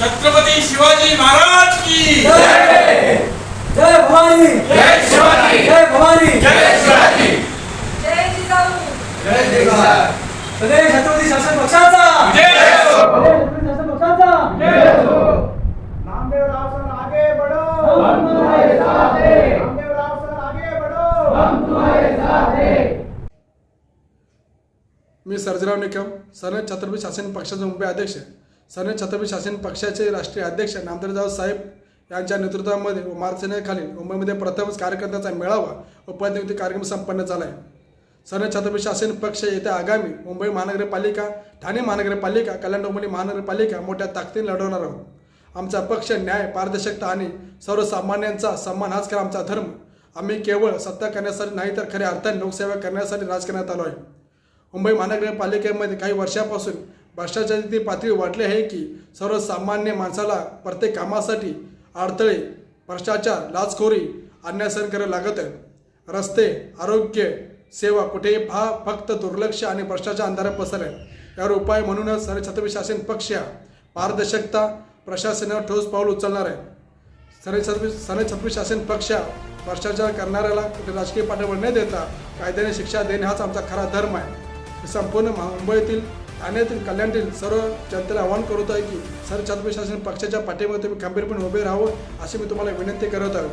छत्रपती शिवाजी महाराज की जय जय भवानी जय शिवाजी. जय भवानी जय शिवाजी. जय जिजाऊ. सदैव छत्रपती शासन पक्षाचा. जय हो. सदैव छत्रपती शासन पक्षाचा. नामदेव राव सर आगे बढ़ो. हम तुम्हारे साथ हैं नामदेव राव सर आगे बढ़ो. तुम्हारे साथ हैं मी सर्जराव निकम सरने छत्रपती शासन पक्षाचे मुंबई अध्यक्ष सन छत्रपती शासन पक्षाचे राष्ट्रीय अध्यक्ष नामदारराव साहेब यांच्या नेतृत्वामध्ये व मार्गदर्शनाखाली मुंबईमध्ये प्रथमच कार्यकर्त्याचा मेळावा व पदनियुक्ती कार्यक्रम संपन्न झाला आहे सन छत्रपती शासन पक्ष येत्या आगामी मुंबई महानगरपालिका ठाणे महानगरपालिका कल्याण डोंबिवली महानगरपालिका मोठ्या ताकदीने लढवणार आहोत. आमचा पक्ष न्याय पारदर्शकता आणि सर्वसामान्यांचा सन्मान हाच खरा आमचा धर्म. आम्ही केवळ सत्ता करण्यासाठी नाही तर खऱ्या अर्थाने लोकसेवा करण्यासाठी राजकारणात आलो आहे. मुंबई महानगरपालिकेमध्ये काही वर्षापासून भ्रष्टाचाराची पातळी वाढली आहे की सर्वसामान्य माणसाला प्रत्येक कामासाठी अडथळे भ्रष्टाचार लाचखोरी अन्याय सहन करावे लागत आहे रस्ते आरोग्य सेवा कुठेही फा फक्त दुर्लक्ष आणि भ्रष्टाचार अंधारा पसर आहे यावर उपाय म्हणूनच सर्व छत्रपती शासन पक्ष पारदर्शकता प्रशासनावर ठोस पाऊल उचलणार आहे. सर्व छत्रपती सर्व छत्रपती शासन पक्ष भ्रष्टाचार करणाऱ्याला कुठे राजकीय पाठबळ न देता कायद्याने शिक्षा देणे हाच आमचा खरा धर्म आहे. संपूर्ण मुंबईतील ठाण्यातील कल्याणतील सर्व जनतेला आवाहन करत आहे की सर्व छत्रपती शासन पक्षाच्या पाठीमध्ये तुम्ही खंबीरपणे उभे राहावं अशी मी तुम्हाला विनंती करत आहे.